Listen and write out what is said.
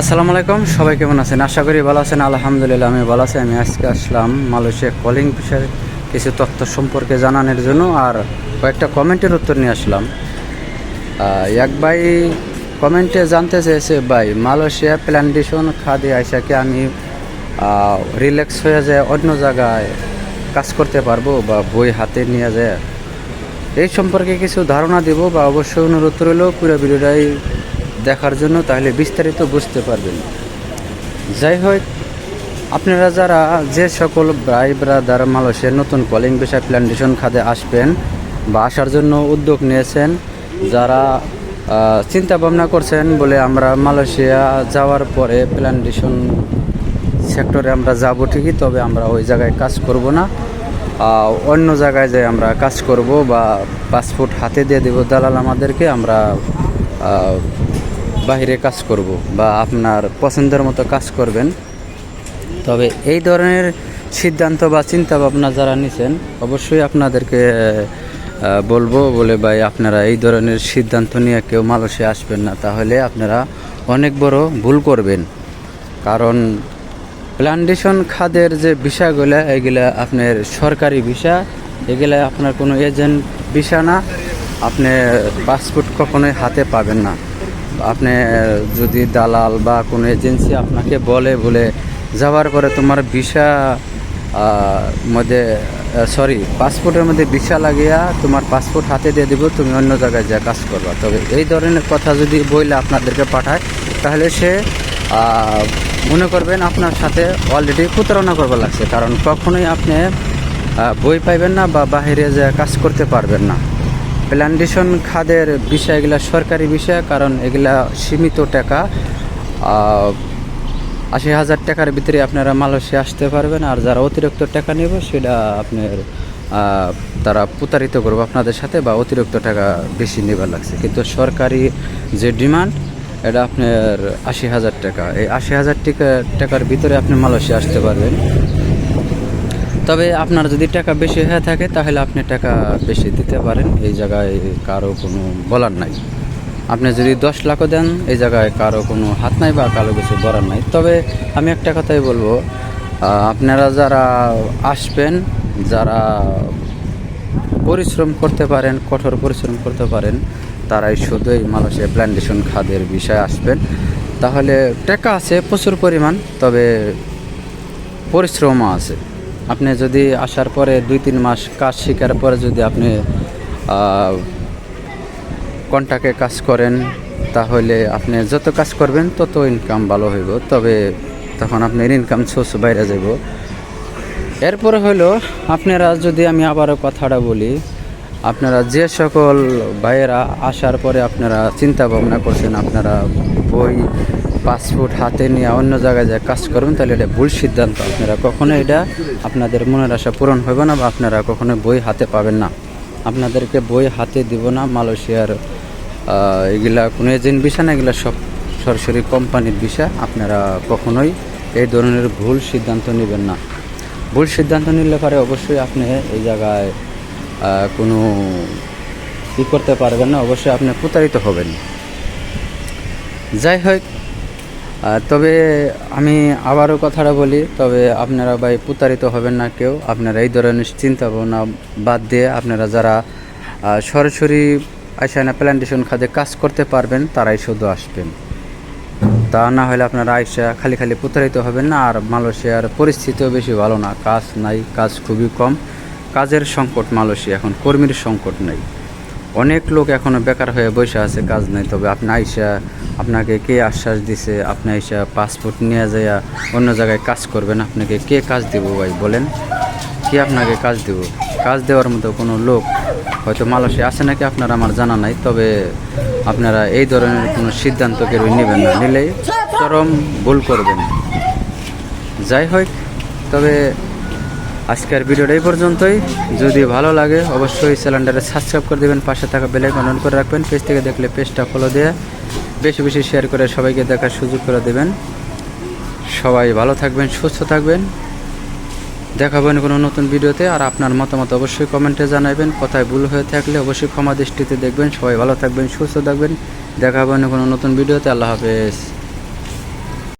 আসসালামু আলাইকুম, সবাই কেমন আছেন? আশা করি ভালো আছেন। আলহামদুলিল্লাহ, আমি ভালো আছি। আমি আজকে আসলাম মালয়েশিয়া কলিং বিষয়ে কিছু তথ্য সম্পর্কে জানানোর জন্য আর কয়েকটা কমেন্টের উত্তর নিয়ে আসলাম। এক ভাই কমেন্টে জানতে চেয়েছে, ভাই, মালয়েশিয়া প্ল্যান্টেশন খাদে আইসাকে আমি রিল্যাক্স হয়ে যায় অন্য জায়গায় কাজ করতে পারব বা বই হাতে নিয়ে যায় এই সম্পর্কে কিছু ধারণা দেব বা অবশ্যই অনুরোধ রইল, পুরো ভিডিওটাই দেখার জন্য তাহলে বিস্তারিত বুঝতে পারবেন। যাই হোক, আপনারা যারা যে সকল ভাই ব্রাদার মালয়েশিয়ার নতুন কলিং বিষয় প্ল্যান্টেশন খাদে আসবেন বা আসার জন্য উদ্যোগ নিয়েছেন, যারা চিন্তা ভাবনা করছেন বলে আমরা মালয়েশিয়া যাওয়ার পরে প্ল্যান্টেশন সেক্টরে আমরা যাব ঠিকই, তবে আমরা ওই জায়গায় কাজ করব না। অন্য জায়গায় যে আমরা কাজ করব বা পাসপোর্ট হাতে দিয়ে দেব দালাল আমাদেরকে, আমরা বাইরে কাজ করব বা আপনার পছন্দের মতো কাজ করবেন। তবে এই ধরনের সিদ্ধান্ত বা চিন্তা ভাবনা যারা নিছেন, অবশ্যই আপনাদেরকে বলব, বলে ভাই আপনারা এই ধরনের সিদ্ধান্ত নিয়ে কেউ মালসে আসবেন না। তাহলে আপনারা অনেক বড় ভুল করবেন। কারণ প্ল্যান্টেশন খাদের যে বিষয়গুলো এগুলা আপনার সরকারি বিষয় এগুলা আপনার কোনো এজেন্ট বিষয় না। আপনি পাসপোর্ট কখনোই হাতে পাবেন না। আপনি যদি দালাল বা কোনো এজেন্সি আপনাকে বলে বলে যাওয়ার পরে তোমার ভিসা মধ্যে সরি পাসপোর্টের মধ্যে ভিসা লাগিয়া তোমার পাসপোর্ট হাতে দিয়ে দিব, তুমি অন্য জায়গায় যা কাজ করবা। তবে এই ধরনের কথা যদি বইলে আপনাদেরকে পাঠায়, তাহলে সে মনে করবেন আপনার সাথে অলরেডি প্রতারণা করবার লাগছে। কারণ কখনোই আপনি বই পাইবেন না বা বাইরে যে কাজ করতে পারবেন না। প্ল্যান্টেশন খাদের বিষয় এগুলা সরকারি বিষয়, কারণ এগুলা সীমিত টাকা। আশি হাজার টাকার ভিতরে আপনারা মালয়েশিয়া আসতে পারবেন, আর যারা অতিরিক্ত টাকা নেব সেটা আপনার তারা প্রতারিত করবে আপনাদের সাথে বা অতিরিক্ত টাকা বেশি নেবার লাগছে। কিন্তু সরকারি যে ডিমান্ড, এটা আপনার আশি হাজার টাকা। এই আশি হাজার টাকা টাকার ভিতরে আপনি মালয়েশিয়া আসতে পারবেন। তবে আপনার যদি টাকা বেশি হয়ে থাকে, তাহলে আপনি টাকা বেশি দিতে পারেন। এই জায়গায় কারও কোনো বলার নাই। আপনি যদি দশ লাখও দেন, এই জায়গায় কারও কোনো হাত নাই বা কারও কিছু বলার নাই। তবে আমি একটা কথাই বলব আপনারা যারা আসবেন, যারা পরিশ্রম করতে পারেন, কঠোর পরিশ্রম করতে পারেন, তারাই শুধু এই প্ল্যান্টেশন খাদের বিষয়ে আসবেন। তাহলে টাকা আছে, প্রচুর পরিমাণ, তবে পরিশ্রমও আছে। আপনি যদি আসার পরে দুই, তিন মাস কাজ শেখার পরে যদি আপনি কন্টাকে কাজ করেন, তাহলে আপনি যত কাজ করবেন তত ইনকাম ভালো হইব। তবে তখন আপনার ইনকাম সোর্স বাইরে যাব। এরপরে হলো আপনারা যদি আমি আবারও কথাটা বলি, আপনারা যে সকল ভাইয়েরা আসার পরে আপনারা চিন্তা ভাবনা করছেন, আপনারা বই পাসপোর্ট হাতে নিয়ে অন্য জায়গায় যা কাজ করবেন, তাহলে এটা ভুল সিদ্ধান্ত। আপনারা কখনো এটা আপনাদের মনের আশা পূরণ হবে না বা আপনারা কখনো বই হাতে পাবেন না। আপনাদেরকে বই হাতে দিব না, মালয়েশিয়ার এগুলা কোনো এজেন্ট বিষয় না, এগুলা সব সরাসরি কোম্পানির বিষয় আপনারা কখনোই এই ধরনের ভুল সিদ্ধান্ত নেবেন না। ভুল সিদ্ধান্ত নিলে পারে অবশ্যই আপনি এই জায়গায় কোনো ই করতে পারবেন না, অবশ্যই আপনি প্রতারিত হবেন। যাই হোক তবে আমি আবারও কথাটা বলি, তবে আপনারা ভাই প্রতারিত হবেন না কেউ। আপনারা এই ধরনের চিন্তা ভাবনা বাদ দিয়ে আপনারা যারা সরাসরি আইসানা প্ল্যান্টেশন খাদে কাজ করতে পারবেন, তারাই শুধু আসবেন। তা না হলে আপনারা আইসা খালি খালি প্রতারিত হবেন না, আর মালয়েশিয়ার পরিস্থিতিও বেশি ভালো না। কাজ নাই, কাজ খুবই কম। কাজের সংকট মালয়েশিয়া, এখন কর্মীর সংকট নাই। অনেক লোক এখনও বেকার হয়ে বসে আছে, কাজ নেই। তবে আপনি আইসা, আপনাকে কে আশ্বাস দিছে? আপনি আইসা পাসপোর্ট নিয়ে যাইয়া অন্য জায়গায় কাজ করবেন। আপনাকে কে কাজ দিব ভাই, বলেন? কে আপনাকে কাজ দিব? কাজ দেওয়ার মতো কোনো লোক হয়তো মালয়েশিয়া আছে নাকি আপনার আমার জানা নাই, তবে আপনারা এই ধরনের কোনো সিদ্ধান্ত কেউ নেবেন না। নিলেই চরম ভুল করবেন। যাই হোক, তবে আজকের ভিডিওটা এই পর্যন্তই। যদি ভালো লাগে, অবশ্যই চ্যানেলটাকে সাবস্ক্রাইব করে দেবেন, পাশে থাকা বেলাইকন অন করে রাখবেন পেজ থেকে দেখলে পেজটা ফলো দিয়ে বেশি বেশি শেয়ার করে সবাইকে দেখার সুযোগ করে দেবেন। সবাই ভালো থাকবেন, সুস্থ থাকবেন। দেখাবেন কোনো নতুন ভিডিওতে, আর আপনার মতামত অবশ্যই কমেন্টে জানাবেন কথায় ভুল হয়ে থাকলে অবশ্যই ক্ষমা দৃষ্টিতে দেখবেন। সবাই ভালো থাকবেন, সুস্থ থাকবেন। দেখাবেন কোনো নতুন ভিডিওতে। আল্লাহ হাফেজ।